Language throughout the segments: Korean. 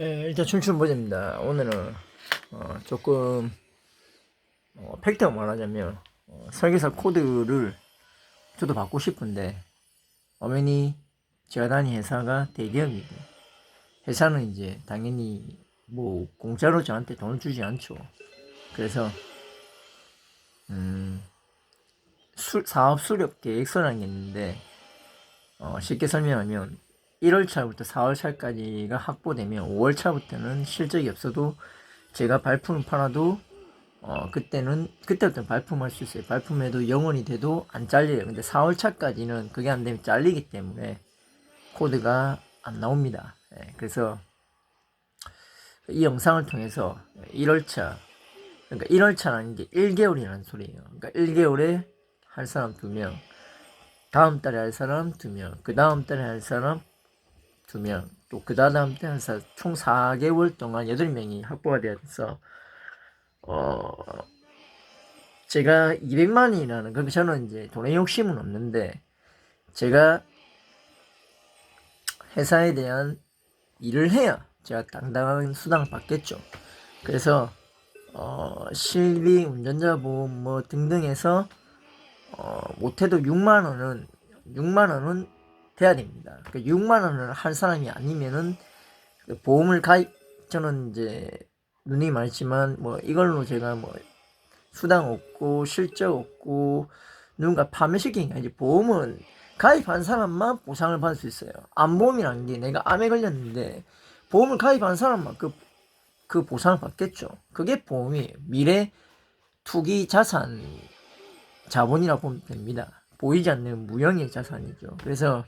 예, 일단 춤추는 버전입니다. 오늘은 어, 조금 어, 팩트가 말하자면 어, 설계사 코드를 저도 받고 싶은데 어머니 제가 다닌 회사가 대기업이고 회사는 이제 당연히 뭐 공짜로 저한테 돈을 주지 않죠. 그래서 음, 수, 사업 수립 계획서라는 게 있는데 어, 쉽게 설명하면 1월 차부터 4월 차까지가 확보되면 5월 차부터는 실적이 없어도 제가 발품을 팔아도 어 그때는 그때부터 발품할 수 있어요. 발품해도 영원이 돼도 안 잘려요. 근데 4월 차까지는 그게 안 되면 잘리기 때문에 코드가 안 나옵니다. 예, 그래서 이 영상을 통해서 1월 차 그러니까 1월 차라는 게 1개월이라는 소리예요. 그러니까 1개월에 할 사람 2명, 다음 달에 할 사람 2명, 그 다음 달에 할 사람 두 명, 또 그 다음 때한 사, 총 4개월 동안 8명이 확보가 되어서, 어, 제가 200만이라는, 그러니까 저는 이제 돈에 욕심은 없는데, 제가 회사에 대한 일을 해야 제가 당당한 수당을 받겠죠. 그래서, 어, 실비, 운전자 보험 뭐 등등 해서, 어, 못해도 6만 원은, 6만 원은 돼야 됩니다. 그 6만 원을 한 사람이 아니면은 그 보험을 가입 저는 이제 눈이 많지만 뭐 이걸로 제가 뭐 수당 없고 실적 없고 누군가 게 아니지 보험은 가입한 사람만 보상을 받을 수 있어요. 암보험이라는 게 내가 암에 걸렸는데 보험을 가입한 사람만 그, 그 보상을 받겠죠. 그게 보험이 미래 투기 자산 자본이라고 보면 됩니다. 보이지 않는 무형의 자산이죠. 그래서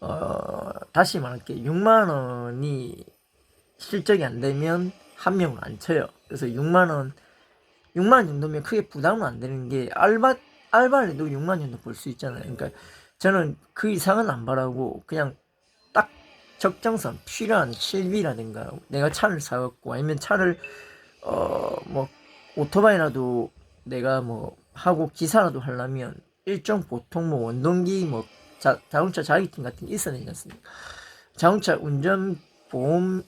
어, 다시 말할게 6만 원이 실적이 안 되면 한 명을 안 쳐요. 그래서 6만 원, 6만 원 정도면 크게 부담은 안 되는 게 알바 알바를 해도 6만 원 정도 벌 수 있잖아요. 그러니까 저는 그 이상은 안 바라고 그냥 딱 적정선 필요한 실비라든가 내가 차를 사갖고 아니면 차를 어 뭐 오토바이라도 내가 뭐 하고 기사라도 하려면 일종 보통 뭐 원동기 뭐 자, 자동차 자격증 같은 게 있어야 되지 않습니까? 자동차 운전 보험을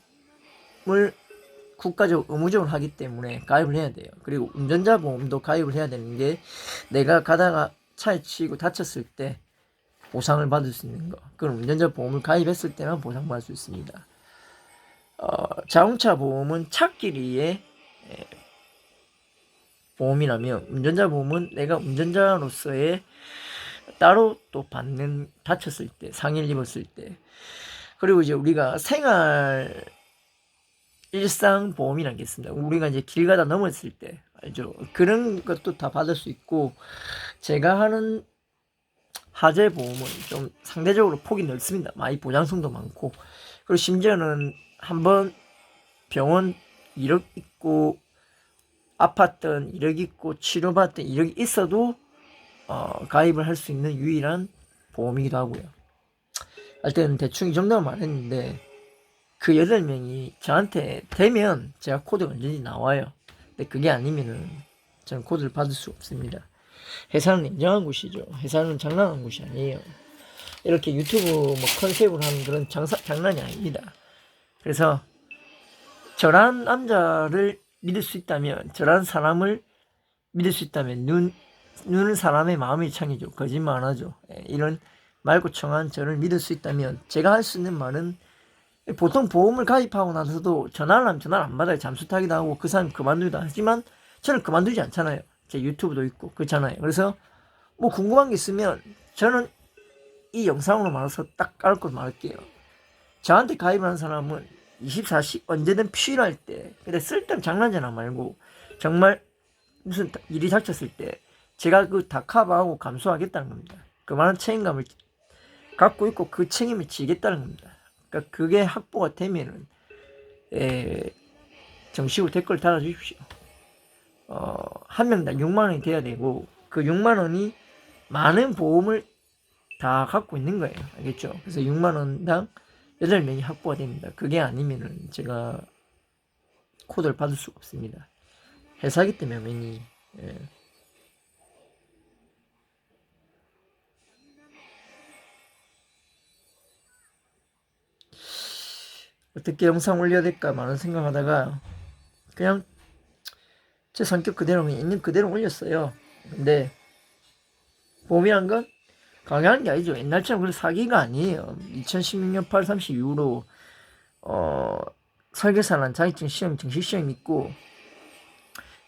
국가적 의무적으로 하기 때문에 가입을 해야 돼요. 그리고 운전자 보험도 가입을 해야 되는 게 내가 가다가 차에 치이고 다쳤을 때 보상을 받을 수 있는 거. 그럼 운전자 보험을 가입했을 때만 보상받을 수 있습니다. 어, 자동차 보험은 차끼리의 보험이라면 운전자 보험은 내가 운전자로서의 따로 또 받는 다쳤을 때 상해를 입었을 때 그리고 이제 우리가 생활 일상 보험이라는 게 있습니다. 우리가 이제 길 가다 넘었을 때 알죠? 그런 것도 다 받을 수 있고 제가 하는 하재 보험은 좀 상대적으로 폭이 넓습니다. 많이 보장성도 많고 그리고 심지어는 한번 병원 이력 있고 아팠던 이력 있고 치료받던 이력이 있어도 어, 가입을 할 수 있는 유일한 보험이기도 하고요. 하여튼 대충 이 정도만 말했는데 그 8명이 저한테 되면 제가 코드가 언제든지 나와요. 근데 그게 아니면은 저는 코드를 받을 수 없습니다. 회사는 인정한 곳이죠. 회사는 장난한 곳이 아니에요. 이렇게 유튜브 뭐 컨셉으로 하는 그런 장사, 장난이 아닙니다. 그래서 저란 남자를 믿을 수 있다면, 저란 사람을 믿을 수 있다면 눈, 눈은 사람의 마음이 창이죠. 거짓말 안 하죠. 예, 이런 말고청한 저를 믿을 수 있다면 제가 할 수 있는 말은 보통 보험을 가입하고 나서도 전화를 하면 전화를 안 받아요. 잠수 타기도 하고 그 사람이 그만두기도 하지만 저는 그만두지 않잖아요. 제 유튜브도 있고 그렇잖아요. 그래서 뭐 궁금한 게 있으면 저는 이 영상으로 말해서 딱 깔고 말할게요. 저한테 가입한 사람은 24시 언제든 필요할 때 근데 쓸데없는 장난전화 말고 정말 무슨 일이 닥쳤을 때 제가 그 다 커버하고 감수하겠다는 겁니다. 그만한 책임감을 갖고 있고 그 책임을 지겠다는 겁니다. 그러니까 그게 확보가 되면은 에, 정식으로 댓글 달아주십시오. 어, 한 명당 6만 원이 돼야 되고 그 6만 원이 많은 보험을 다 갖고 있는 거예요. 알겠죠? 그래서 6만 원당 8명이 확보가 됩니다. 그게 아니면은 제가 코드를 받을 수가 없습니다. 회사기 때문에 예. 어떻게 영상 올려야 될까 많은 생각하다가 그냥 제 성격 그대로 있는 그대로 올렸어요. 근데 보험이란 건 강요하는 게 아니죠. 옛날처럼 그런 사기가 아니에요. 2016년 8월 30 이후로 어, 설계사란 자격증 시험 정식 시험 있고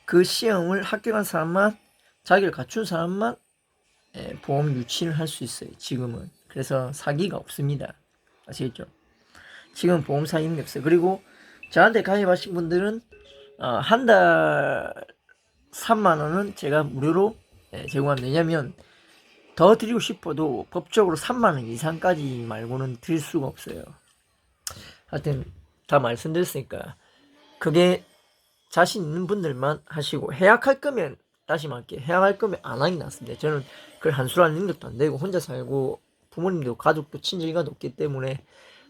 그 시험을 합격한 사람만 자기를 갖춘 사람만 예, 보험 유치를 할 수 있어요. 지금은 그래서 사기가 없습니다. 아시겠죠? 지금 보험 사기는 게 없어요. 그리고 저한테 가입하신 분들은 어, 한달 3만 원은 제가 무료로 예, 제공합니다. 왜냐면 더 드리고 싶어도 법적으로 3만 원 이상까지 말고는 드릴 수가 없어요. 하여튼 다 말씀드렸으니까 그게 자신 있는 분들만 하시고 해약할 거면 다시 말할게 해약할 거면 안 하긴 낫습니다. 저는 그걸 한수할 능력도 안 되고 혼자 살고 부모님도 가족도 친지가 높기 때문에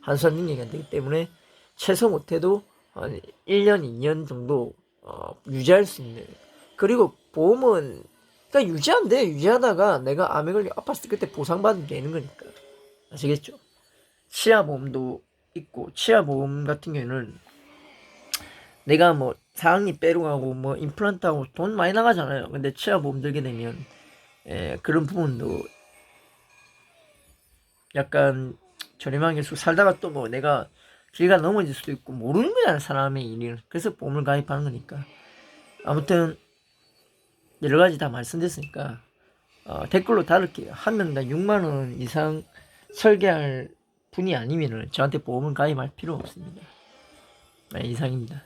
한수할 능력이 안 되기 때문에 최소 못해도 한 1년, 2년 정도 어, 유지할 수 있는 그리고 보험은 그러니까 유지한대 유지하다가 내가 암에 걸려 아팠을 때 그때 보상받으면 되는 거니까 아시겠죠? 치아보험도 있고 치아보험 같은 경우는 내가 뭐 사학리 빼러 가고 뭐 임플란트 하고 돈 많이 나가잖아요. 근데 치아보험 들게 되면 에, 그런 부분도 약간 저렴하게 쑥 살다가 또 뭐 내가 길가 넘어질 수도 있고 모르는 거잖아 사람의 일을. 그래서 보험을 가입하는 거니까. 아무튼 여러 가지 다 말씀드렸으니까 어, 댓글로 다룰게요. 한 명당 6만 원 이상 설계할 분이 아니면은 저한테 보험을 가입할 필요 없습니다. 네, 이상입니다